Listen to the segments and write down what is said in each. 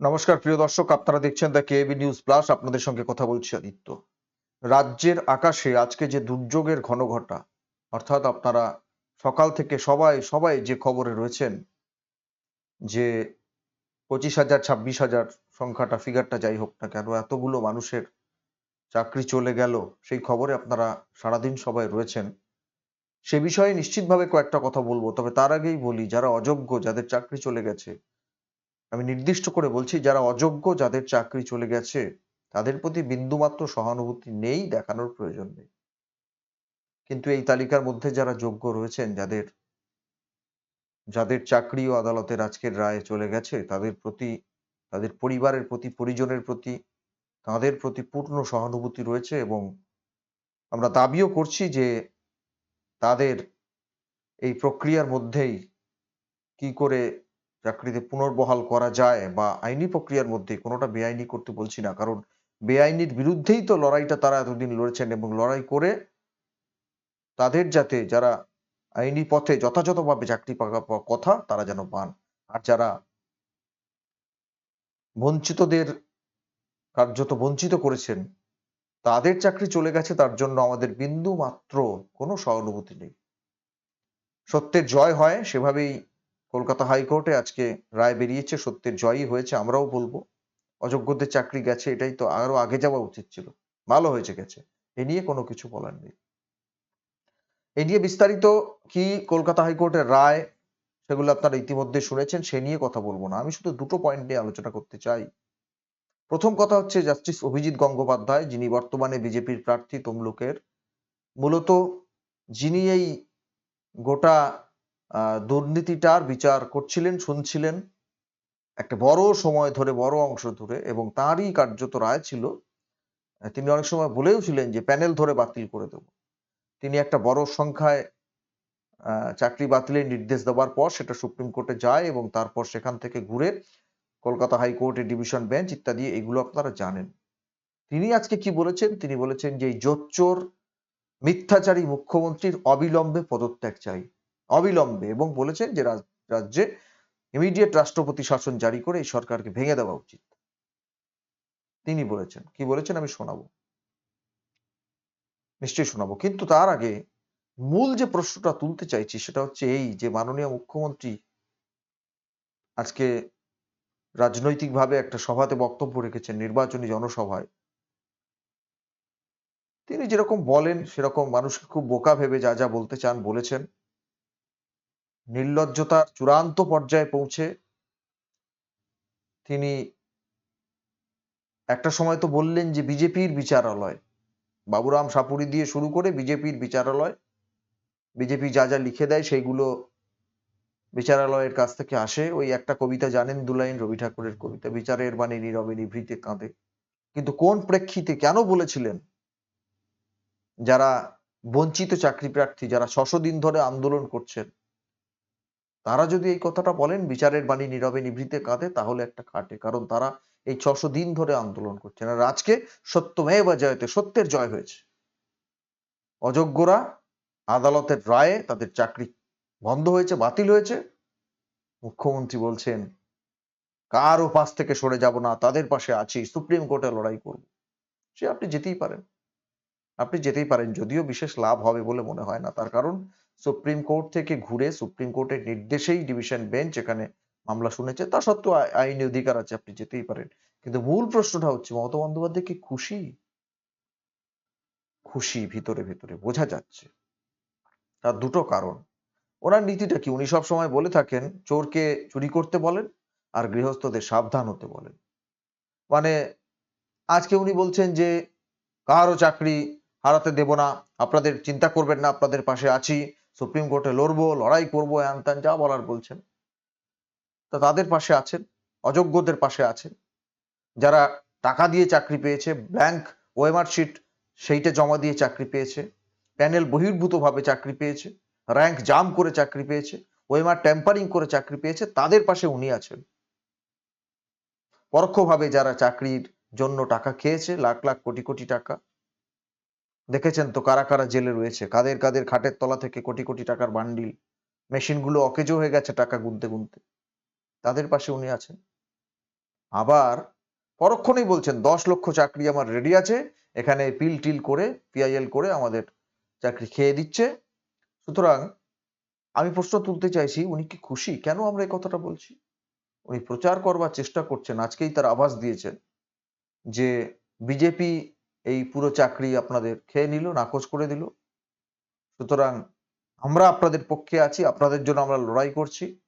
নমস্কার, প্রিয় দর্শক, আপনারা দেখছেন দ্য কেবি নিউজ প্লাস আপনাদের সঙ্গে কথা বলছি আদিত্য রাজ্যের আকাশে আজকে যে দুর্যোগের ঘন ঘটা অর্থাৎ আপনারা সকাল থেকে সবাই সবাই যে খবরে রয়েছেন যে পঁচিশ হাজার, ছাব্বিশ হাজার সংখ্যাটা ফিগারটা যাই হোক না কেন, এতগুলো মানুষের চাকরি চলে গেল, সেই খবরে আপনারা সারাদিন সবাই রয়েছেন। সে বিষয়ে নিশ্চিতভাবে কয়েকটা কথা বলব, তবে তার আগেই বলি, যারা অযোগ্য, যাদের চাকরি চলে গেছে আমি নির্দিষ্ট করে বলছি, যারা অযোগ্য, যাদের চাকরি চলে গেছে, তাদের প্রতি বিন্দুমাত্র সহানুভূতি নেই, দেখানোর প্রয়োজন নেই। কিন্তু এই তালিকার মধ্যে যারা যোগ্য রয়েছেন, যাদের যাদের চাকরি ও আদালতের আজকের রায়ে চলে গেছে, তাদের প্রতি, তাদের পরিবারের প্রতি, পরিজনের প্রতি, তাদের প্রতি পূর্ণ সহানুভূতি রয়েছে এবং আমরা দাবিও করছি যে তাদের এই প্রক্রিয়ার মধ্যেই কি করে চাকরিতে পুনর্বহাল করা যায় বা আইনি প্রক্রিয়ার মধ্যে কোনোটা বেআইনি করতে বলছি না। কারণ বেআইনির বিরুদ্ধেই তো লড়াইটা তারা এতদিন লড়েছেন এবং লড়াই করে তাদের যাতে যারা আইনি পথে যথাযথভাবে চাকরি পাওয়ার কথা তারা যেন পান। আর যারা বঞ্চিতদের কার্যত বঞ্চিত করেছেন, তাদের চাকরি চলে গেছে, তার জন্য আমাদের বিন্দু মাত্র কোনো সহানুভূতি নেই। সত্যের জয় হয়, সেভাবেই কলকাতা হাইকোর্টে আজকে রায় বেরিয়েছে, সত্যের জয়ই হয়েছে, আমরাও বলব। অযোগ্যদের চাকরি গেছে, এটাই তো আরও আগে যাওয়া উচিত ছিল। ভালো হয়েছে, গেছে। এ নিয়ে কোনো কিছু বলার নেই। এ নিয়ে বিস্তারিত কি কলকাতা হাইকোর্টের রায়, সেগুলো আপনারা ইতিমধ্যে শুনেছেন, সে নিয়ে কথা বলব না। আমি শুধু দুটো পয়েন্ট নিয়ে আলোচনা করতে চাই। প্রথম কথা হচ্ছে জাস্টিস অভিজিৎ গঙ্গোপাধ্যায়, যিনি বর্তমানে বিজেপির প্রার্থী তমলুকের, মূলত যিনি এই গোটা দুর্নীতিটার বিচার করছিলেন, শুনছিলেন একটা বড় সময় ধরে, বড় অংশ ধরে এবং তারই কার্যত রায় ছিল তিনি অনেক সময় বলেও ছিলেন যে প্যানেল ধরে বাতিল করে দেব। তিনি একটা বড় সংখ্যায় চাকরি বাতিলের নির্দেশ দেওয়ার পর সেটা সুপ্রিম কোর্টে যায় এবং তারপর সেখান থেকে ঘুরে কলকাতা হাইকোর্টের ডিভিশন বেঞ্চ ইত্যাদি, এগুলো আপনারা জানেন। তিনি আজকে কি বলেছেন? তিনি বলেছেন যে জোচ্চোর মিথ্যাচারী মুখ্যমন্ত্রীর অবিলম্বে পদত্যাগ চাই। অবিলম্বে এবং বলেছেন যে রাজ- রাজ্যে ইমিডিয়েট রাষ্ট্রপতি শাসন জারি করে এই সরকারকে ভেঙে দেওয়া উচিত। তিনি বলেছেন। কি বলেছেন আমি শোনাবো। নিশ্চয়ই শোনাবো। কিন্তু তার আগে মূল যে প্রশ্নটা তুলতে চাইছি সেটা হচ্ছে এই যে মাননীয় মুখ্যমন্ত্রী আজকে রাজনৈতিকভাবে একটা সভাতে বক্তব্য রেখেছেন নির্বাচনী জনসভায়। তিনি যেরকম বলেন সেরকম মানুষকে খুব বোকা ভেবে যা যা বলতে চান বলেছেন। নির্লজ্জতার চূড়ান্ত পর্যায়ে পৌঁছে তিনি একটা সময় তো বললেন যে বিজেপির বিচারালয়। বাবুরাম সাপুরি দিয়ে শুরু করে বিজেপির বিচারালয়, বিজেপি যা যা লিখে দেয় সেইগুলো বিচারালয়ের কাছ থেকে আসে। ওই একটা কবিতা জানেন দুলাইন রবি ঠাকুরের কবিতা, বিচারের বাণী নীরবে নিভৃতে কাঁদে। কিন্তু কোন প্রেক্ষিতে কেন বলেছিলেন যারা বঞ্চিত চাকরি প্রার্থী, যারা ছশো দিন ধরে আন্দোলন করছেন তারা যদি এই কথাটা বলেন, বিচারের বাণী নীরবে নিভৃতে কাঁদে, তাহলে একটা খাটে। কারণ তারা এই ছশো দিন ধরে আন্দোলন করছেন আর আজকে সত্যমেব জয়তে, সত্যের জয় হয়েছে। অযোগ্যরা আদালতের রায়ে তাদের চাকরি বন্ধ হয়েছে, বাতিল হয়েছে। মুখ্যমন্ত্রী বলছেন, কারও পাশ থেকে সরে যাব না? তাদের পাশে আছি, সুপ্রিম কোর্টে লড়াই করব। সে আপনি যেতেই পারেন। আপনি যেতেই পারেন, যদিও বিশেষ লাভ হবে বলে মনে হয় না। তার কারণ সুপ্রিম কোর্ট থেকে ঘুরে সুপ্রিম কোর্টের নির্দেশেই ডিভিশন বেঞ্চ এখানে মামলা শুনেছে। তা সত্ত্বেও আইনি অধিকার আছে, আপনি যেতেই পারেন। কিন্তু মূল প্রশ্নটা হচ্ছে, মমতা বন্দ্যোপাধ্যায় কি খুশি? খুশি ভিতরে ভিতরে, বোঝা যাচ্ছে। তার দুটো কারণ। ওনার নীতিটা কি? উনি সব সময় বলে থাকেন, চোরকে চুরি করতে বলেন আর গৃহস্থদের সাবধান হতে বলেন। মানে আজকে উনি বলছেন যে কারও চাকরি হারাতে দেব না, আপনাদের চিন্তা করবেন না, আপনাদের পাশে আছি সুপ্রিম কোর্টে লড়বো, লড়াই করব হ্যান ত্যান যা বলার বলছেন। তা তাদের পাশে আছেন, অযোগ্যদের পাশে আছেন। যারা টাকা দিয়ে চাকরি পেয়েছে ব্ল্যাঙ্ক ওএমআর শিট, সেইটা জমা দিয়ে চাকরি পেয়েছে, প্যানেল বহির্ভূতভাবে চাকরি পেয়েছে, র্যাঙ্ক জাম করে চাকরি পেয়েছে ওয়েমার ট্যাম্পারিং করে চাকরি পেয়েছে, তাদের পাশে উনি আছেন। পরোক্ষভাবে যারা চাকরির জন্য টাকা খেয়েছে, লাখ লাখ কোটি কোটি টাকা দেখেছেন তো কারা কারা জেলে রয়েছে? কাদের কাদের খাটের তলা থেকে কোটি কোটি টাকার বান্ডিল? মেশিনগুলো অকেজো হয়ে গেছে টাকা গুনতে গুনতে। তাদের পাশে উনি আছেন। আবার পরক্ষণেই বলছেন, দশ লক্ষ চাকরি আমার রেডি আছে। এখানে পিল টিল করে পিআইএল করে আমাদের চাকরি খেয়ে দিচ্ছে। সুতরাং আমি প্রশ্ন তুলতে চাইছি, উনি কি খুশি? কেন আমরা এই কথাটা বলছি? উনি প্রচার করবার চেষ্টা করছেন। আজকেই তার আভাস দিয়েছেন যে, বিজেপি এই পুরো চাকরি আপনাদের খেয়ে নিল, নাকচ করে দিল। সুতরাং আমরা আপনাদের পক্ষে আছি, আপনাদের জন্য আমরা লড়াই করছি।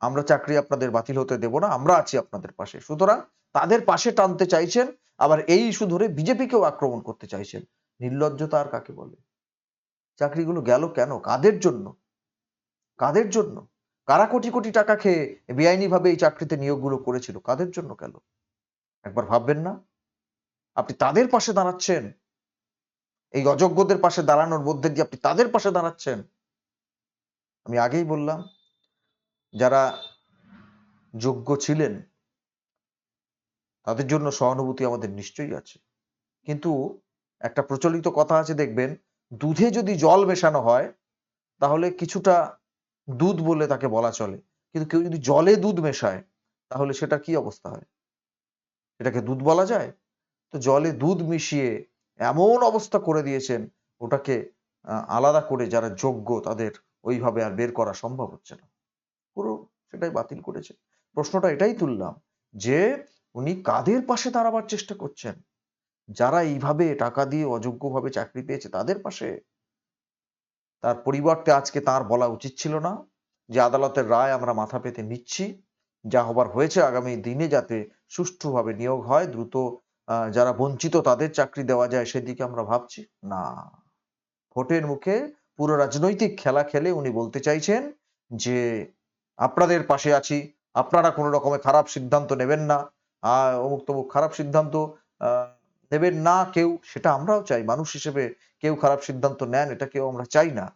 আমরা চাকরি আপনাদের বাতিল হতে দেব না, আমরা আছি আপনাদের পাশে। সুতরাং তাদের পাশে টানতে চাইছেন, আবার এই ইস্যু ধরে বিজেপিকেও আক্রমণ করতে চাইছেন। নির্লজ্জতা আর কাকে বলে? চাকরিগুলো গেল কেন? কাদের জন্য? কাদের জন্য? কারা কোটি কোটি টাকা খেয়ে বেআইনি ভাবে এই চাকরিতে নিয়োগগুলো করেছিল? কাদের জন্য গেল? একবার ভাববেন না। আপনি তাদের পাশে দাঁড়াচ্ছেন। এই অযোগ্যদের পাশে দাঁড়ানোর মধ্যে দিয়ে আপনি তাদের পাশে দাঁড়াচ্ছেন। আমি আগেই বললাম, যারা যোগ্য ছিলেন, তাদের জন্য সহানুভূতি আমাদের নিশ্চয়ই আছে। কিন্তু একটা প্রচলিত কথা আছে, দেখবেন, দুধে যদি জল মেশানো হয়, তাহলে কিছুটা দুধ বলে তাকে বলা চলে। কিন্তু কেউ যদি জলে দুধ মেশায়, তাহলে সেটা কি অবস্থা হয়? এটাকে দুধ বলা যায়? তো জলে দুধ মিশিয়ে এমন অবস্থা করে দিয়েছেন, ওটাকে আলাদা করে যারা যোগ্য তাদের ওইভাবে আর বের করা সম্ভব হচ্ছে না। পুরো সেটাই বাতিল করেছে। প্রশ্নটা এটাই তুললাম যে, উনি কাদের পাশে দাঁড়াবার চেষ্টা করছেন? যারা এইভাবে টাকা দিয়ে অযোগ্যভাবে চাকরি পেয়েছে তাদের পাশে? তার পরিবর্তে আজকে তার বলা উচিত ছিল না যে, আদালতের রায় আমরা মাথা পেতে নিচ্ছি। যা হবার হয়েছে আগামী দিনে যাতে সুষ্ঠুভাবে নিয়োগ হয়, দ্রুত যারা বঞ্চিত তাদের চাকরি দেওয়া যায় সেদিকে আমরা ভাবছি? না। ভোটের মুখে পুরো রাজনৈতিক খেলা খেলে উনি বলতে চাইছেন যে, আপনাদের পাশে আছি, আপনারা কোনো রকমের খারাপ সিদ্ধান্ত নেবেন না। অমুক তমুক খারাপ সিদ্ধান্ত নেবেন না কেউ, সেটা আমরাও চাই। মানুষ হিসেবে কেউ খারাপ সিদ্ধান্ত নেন, এটা কেউ আমরা চাই না।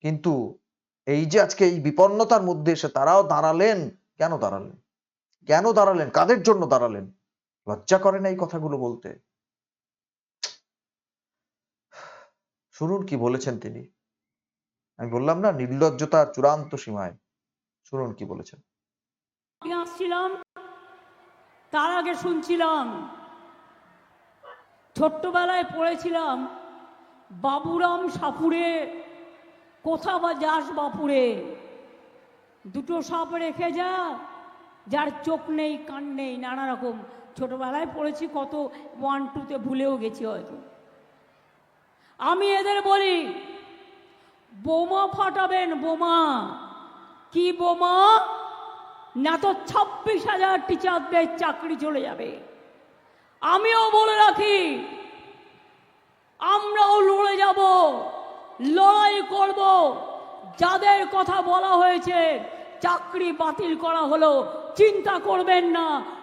কিন্তু এই যে আজকে এই বিপন্নতার মধ্যে এসে তারাও দাঁড়ালেন, কেন দাঁড়ালেন? কেন দাঁড়ালেন? কাদের জন্য দাঁড়ালেন? লজ্জা করে না এই কথাগুলো বলতে? শুনুন কি বলেছেন তিনি। আমি বললাম না নির্লজ্জতার চূড়ান্ত সীমায়। শুনুন কি বলেছেন। আসছিলাম, তার আগে শুনছিলাম। ছোট্টবেলায় পড়েছিলাম, বাবুরাম সাপুরে, কোথা বা যাস বাপুরে? দুটো সাপ রেখে যা, যার চোখ নেই, কান নেই, নানা রকম। ছোটবেলায় পড়েছি, কত ওয়ান টুতে ভুলেও গেছি হয়তো। আমি এদের বলি, বোমা ফাটাবেন বোমা। কি বোমা? না তো ছাব্বিশ হাজার টিচারদের চাকরি চলে যাবে। আমিও বলে রাখি, আমরাও লড়ে যাব, লড়াই করব। যাদের কথা বলা হয়েছে, চাকরি বাতিল করা হলো, চিন্তা করবেন না।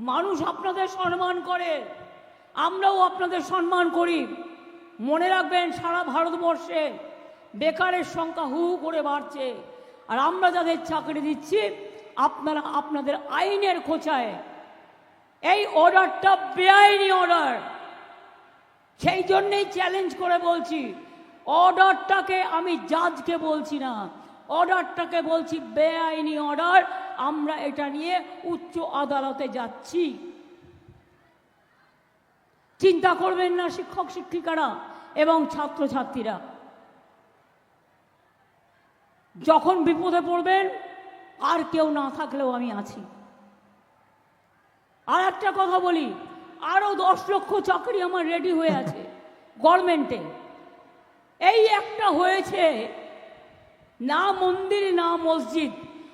মানুষ আপনাদের সম্মান করে। আমরাও আপনাদের সম্মান করি। মনে রাখবেন, সারা ভারতবর্ষে বেকারের সংখ্যা হু করে বাড়ছে। আর আমরা যাদের চাকরি দিচ্ছি, আপনারা আপনাদের আইনের খোঁচায়। এই অর্ডারটা বেআইনি অর্ডার। সেই জন্যেই চ্যালেঞ্জ করে বলছি, অর্ডারটাকে আমি জাজকে বলছি না। অর্ডারটাকে বলছি বেআইনি অর্ডার। আমরা এটা নিয়ে উচ্চ আদালতে যাচ্ছি। চিন্তা করবেন না, শিক্ষক, শিক্ষিকারা এবং ছাত্রছাত্রীরা। যখন বিপদে পড়বেন, আর কেউ না থাকলেও আমি আছি। আর একটা কথা বলি আরও দশ লক্ষ চাকরি আমার রেডি হয়ে আছে, গভর্নমেন্টে। এই একটা হয়েছে, না মন্দির, না মসজিদ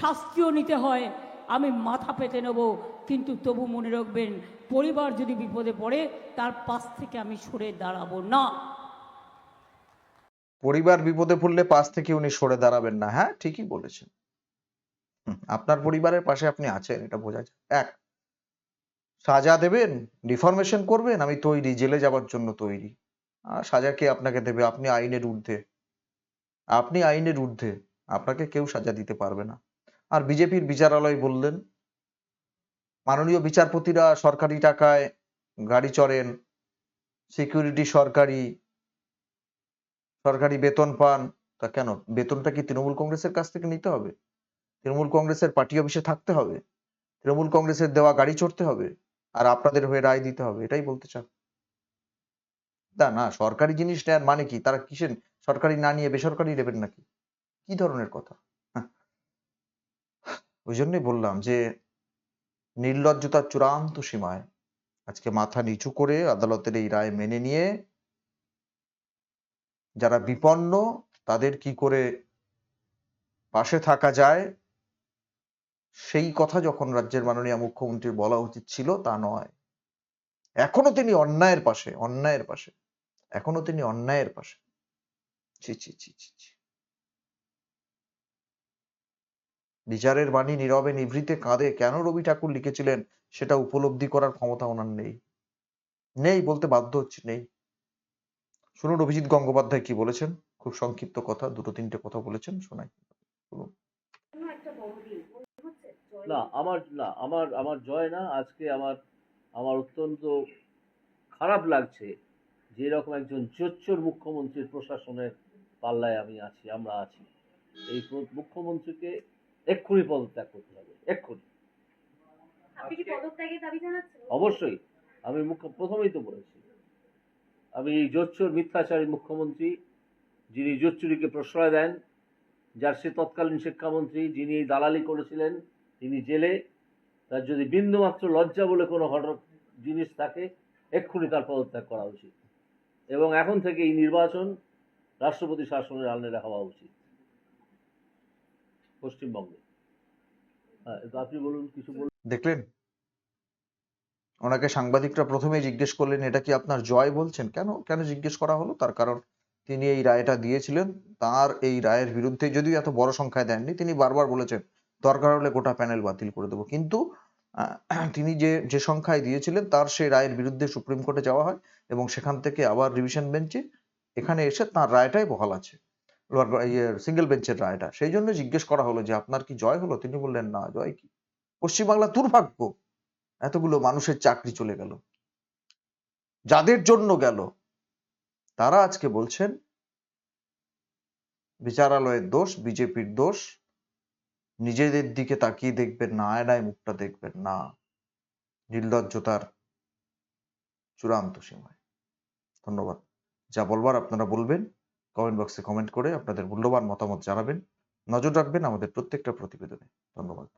শাস্তিও নিতে হয়, আমি মাথা পেতে নেব। কিন্তু তবু মনে রাখবেন, পরিবার যদি বিপদে পড়ে, তার পাশ থেকে আমি সরে দাঁড়াবো না। পরিবার বিপদে পড়লে পাশ থেকে উনি সরে দাঁড়াবেন না। হ্যাঁ ঠিকই বলেছেন। আপনার পরিবারের পাশে আপনি আছেন, এটা বোঝা যায়। এক, সাজা দেবেন রিফরমেশন করবেন, আমি তৈরি, জেলে যাবার জন্য তৈরি। আর সাজা কে আপনাকে দেবে? আপনি আইনের ঊর্ধ্বে। আপনি আইনের ঊর্ধ্বে, আপনাকে কেউ সাজা দিতে পারবে না। আর বিজেপির বিচারালয় বললেন, মাননীয় বিচারপতিরা সরকারি টাকায় গাড়ি চড়েন সিকিউরিটি সরকারি সরকারি বেতন পান, তা কেন? বেতনটা কি তৃণমূল কংগ্রেসের কাছ থেকে নিতে হবে? তৃণমূল কংগ্রেসের পার্টি অফিসে থাকতে হবে? তৃণমূল কংগ্রেসের দেওয়া গাড়ি চড়তে হবে? আর আপনাদের হয়ে রায় দিতে হবে? এটাই বলতে চান। না না, সরকারি জিনিস নেয়ার মানে কি? তারা কিসের? সরকারি না নিয়ে বেসরকারি নেবেন নাকি? কি ধরনের কথা। ওই জন্যই বললাম যে নির্লজ্জতার চূড়ান্ত সীমায় আজকে মাথা নিচু করে আদালতের এই রায় মেনে নিয়ে যারা বিপন্ন, তাদের কি করে পাশে থাকা যায়? সেই কথা যখন রাজ্যের মাননীয় মুখ্যমন্ত্রীর বলা উচিত ছিল তা নয়। এখনও তিনি অন্যায়ের পাশে অন্যায়ের পাশে, এখনও তিনি অন্যায়ের পাশে। ছি ছি ছি ছি ছি। বিচারের বাণী নীরবে নিভৃতে কাঁদে কেন রবি ঠাকুর লিখেছিলেন সেটা উপলব্ধি করার ক্ষমতা ওনার নেই। নেই বলতে বাধ্য হচ্ছে নেই। শুনুন অভিজিৎ গঙ্গোপাধ্যায় কি বলেছেন? খুব সংক্ষিপ্ত কথা দুটো তিনটে কথা বলেছেন শোনাই। শুনুন না আমার না আমার আমার জয় না আজকে আমার আমার অত্যন্ত খারাপ লাগছে যে এরকম একজন জোচ্চোর মুখ্যমন্ত্রীর প্রশাসনের পাল্লায় আমি আছি আমরা আছি। এই মুখ্যমন্ত্রীকে এক্ষুনি পদত্যাগ করতে হবে এক্ষুনি। অবশ্যই আমি মুখ্য প্রথমেই তো বলেছি আমি এই জোচ্চোর মিথ্যাচারী মুখ্যমন্ত্রী যিনি জোচ্চুরিকে প্রশ্রয় দেন যার সে তৎকালীন শিক্ষামন্ত্রী যিনি এই দালালি করেছিলেন তিনি জেলে তার যদি বিন্দুমাত্র লজ্জা বলে কোনো ঘটক জিনিস থাকে এক্ষুনি তার পদত্যাগ করা উচিত। এবং এখন থেকে এই নির্বাচন রাষ্ট্রপতি শাসনের আলনেরা হওয়া উচিত। পশ্চিমবঙ্গে। হ্যাঁ আপনি বলুন, কিছু দেখলেন? ওনাকে সাংবাদিকরা প্রথমে জিজ্ঞেস করলেন, এটা কি আপনার জয়? বলছেন। কেন? কেন জিজ্ঞেস করা হলো? তার কারণ তিনি এই রায়টা দিয়েছিলেন। তার এই রায়ের বিরুদ্ধে যদিও এত বড় সংখ্যায় দেননি, তিনি বারবার বলেছেন, দরকার হলে গোটা প্যানেল বাতিল করে দেবো। কিন্তু তিনি যে যে সংখ্যায় দিয়েছিলেন, তার সেই রায়ের বিরুদ্ধে সুপ্রিম কোর্টে যাওয়া হয় এবং সেখান থেকে আবার রিভিশন বেঞ্চে এখানে এসে তার রায়টাই বহাল আছে। সিঙ্গেল বেঞ্চের রায়টা। সেই জন্য জিজ্ঞেস করা হলো যে, আপনার কি জয় হলো? তিনি বললেন, না, জয় কি? পশ্চিমবাংলা দুর্ভাগ্য, এতগুলো মানুষের চাকরি চলে গেল। যাদের জন্য গেল, তারা আজকে বলছেন, বিচারালয়ের দোষ, বিজেপির দোষ, নিজেদের দিকে তাকিয়ে দেখবেন না, আয়নায় মুখটা দেখবেন না। নির্লজ্জতার চূড়ান্ত সীমায়। ধন্যবাদ। যা বলবার আপনারা বলবেন। কমেন্ট বক্সে কমেন্ট করে আপনাদের মূল্যবান মতামত জানাবেন। নজর রাখবেন আমাদের প্রত্যেকটা প্রতিবেদনে। ধন্যবাদ।